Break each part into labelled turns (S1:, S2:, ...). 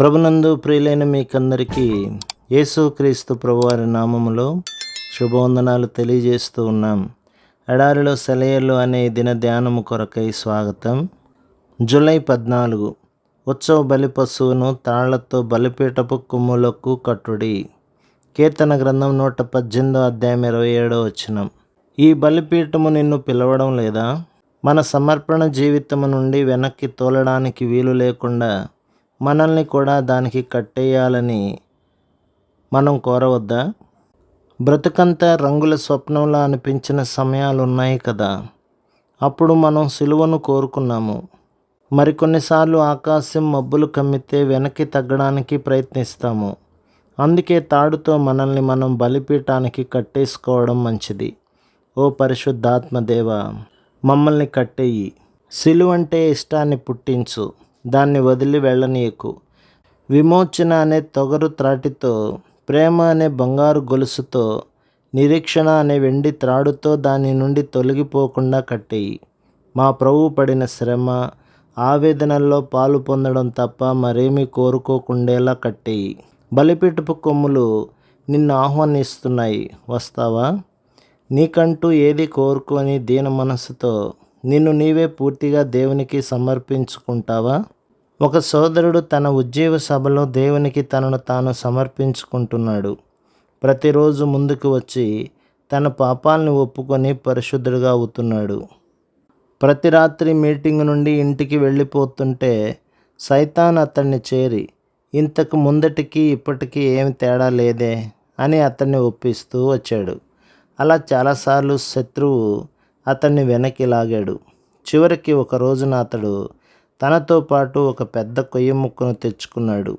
S1: ప్రభునందు ప్రియులైన మీకందరికీ యేసుక్రీస్తు ప్రభువారి నామములో శుభవందనాలు తెలియజేస్తూ ఉన్నాం. ఎడారిలో సెలయర్లు అనే దిన ధ్యానము కొరకై స్వాగతం. జూలై పద్నాలుగు. ఉత్సవ బలి పశువును తాళ్ళతో బలిపీటపు కొమ్ములకు కట్టుడి. కీర్తన గ్రంథం నూట పద్దెనిమిదో అధ్యాయం ఇరవై ఏడో వచ్చినం ఈ బలిపీఠము నిన్ను పిలవడం లేదా? మన సమర్పణ జీవితము నుండి వెనక్కి తోలడానికి వీలు లేకుండా మనల్ని కూడా దానికి కట్టేయాలని మనం కోరవద్దా? బ్రతుకంతా రంగుల స్వప్నంలా అనిపించిన సమయాలు ఉన్నాయి కదా. అప్పుడు మనం సిలువను కోరుకున్నాము. మరికొన్నిసార్లు ఆకాశం మబ్బులు కమ్మితే వెనక్కి తగ్గడానికి ప్రయత్నిస్తాము. అందుకే తాడుతో మనల్ని మనం బలిపీఠానికి కట్టేసుకోవడం మంచిది. ఓ పరిశుద్ధాత్మదేవ మమ్మల్ని కట్టేయి. సిలువంటే ఇష్టాన్ని పుట్టించు. దాన్ని వదిలి వెళ్ళనీయకు. విమోచన అనే తొగరు త్రాటితో ప్రేమ అనే బంగారు గొలుసుతో నిరీక్షణ అనే వెండి త్రాడుతో దాని నుండి తొలగిపోకుండా కట్టేయి. మా ప్రభు పడిన శ్రమ ఆవేదనల్లో పాలు పొందడం తప్ప మరేమీ కోరుకోకుండేలా కట్టేయి. బలిపిటుపు కొమ్ములు నిన్ను ఆహ్వానిస్తున్నాయి వస్తావా? నీకంటూ ఏది కోరుకొని దీన మనసుతో నిన్ను నీవే పూర్తిగా దేవునికి సమర్పించుకుంటావా? ఒక సోదరుడు తన ఉద్యోగ సభలో దేవునికి తనను తాను సమర్పించుకుంటున్నాడు. ప్రతిరోజు ముందుకు వచ్చి తన పాపాలను ఒప్పుకొని పరిశుద్ధుడుగా అవుతున్నాడు. ప్రతి రాత్రి మీటింగ్ నుండి ఇంటికి వెళ్ళిపోతుంటే సైతాన్ అతన్ని చేరి ఇంతకు ముందటికి ఇప్పటికీ ఏమి తేడా లేదే అని అతన్ని ఒప్పిస్తూ వచ్చాడు. అలా చాలాసార్లు శత్రువు అతన్ని వెనక్కి లాగాడు. చివరికి ఒక రోజున అతడు తనతో పాటు ఒక పెద్ద కొయ్య ముక్కను తెచ్చుకున్నాడు.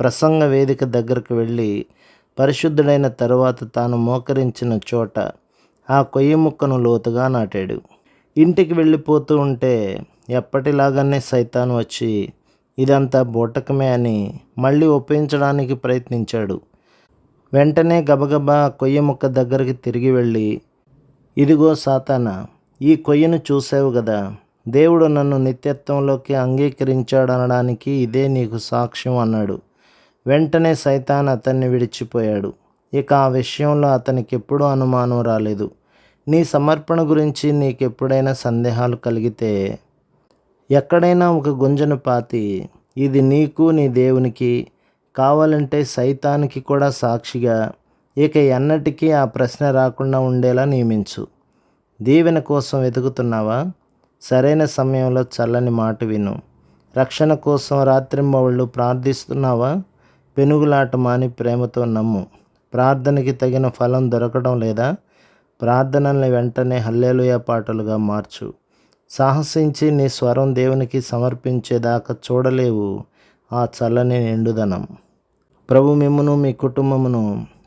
S1: ప్రసంగ వేదిక దగ్గరకు వెళ్ళి పరిశుద్ధుడైన తరువాత తాను మోకరించిన చోట ఆ కొయ్య ముక్కను లోతుగా నాటాడు. ఇంటికి వెళ్ళిపోతూ ఉంటే ఎప్పటిలాగానే సైతాన్ వచ్చి ఇదంతా బూటకమే అని మళ్ళీ ఒప్పించడానికి ప్రయత్నించాడు. వెంటనే గబగబా కొయ్య ముక్క దగ్గరికి తిరిగి వెళ్ళి ఇదిగో సాతాన ఈ కొయ్యను చూసావు కదా దేవుడు నన్ను నిత్యత్వంలోకి అంగీకరించాడనడానికి ఇదే నీకు సాక్ష్యం అన్నాడు. వెంటనే సైతాన్ అతన్ని విడిచిపోయాడు. ఇక ఆ విషయంలో అతనికి ఎప్పుడూ అనుమానం రాలేదు. నీ సమర్పణ గురించి నీకెప్పుడైనా సందేహాలు కలిగితే ఎక్కడైనా ఒక గుంజను పాతి ఇది నీకు నీ దేవునికి కావాలంటే సైతానికి కూడా సాక్షిగా ఇక ఎన్నటికీ ఆ ప్రశ్న రాకుండా ఉండేలా నియమించు. దీవెన కోసం వెతుకుతున్నావా? సరైన సమయంలో చల్లని మాట విను. రక్షణ కోసం రాత్రింబవళ్ళు ప్రార్థిస్తున్నావా? పెనుగులాట మాని ప్రేమతో నమ్ము. ప్రార్థనకి తగిన ఫలం దొరకడం లేదా? ప్రార్థనల్ని వెంటనే హల్లేలుయ పాటలుగా మార్చు. సాహసించి నీ స్వరం దేవునికి సమర్పించేదాకా చూడలేవు. ఆ చల్లని నిండుదనం. ప్రభు మిమ్మును మీ కుటుంబమును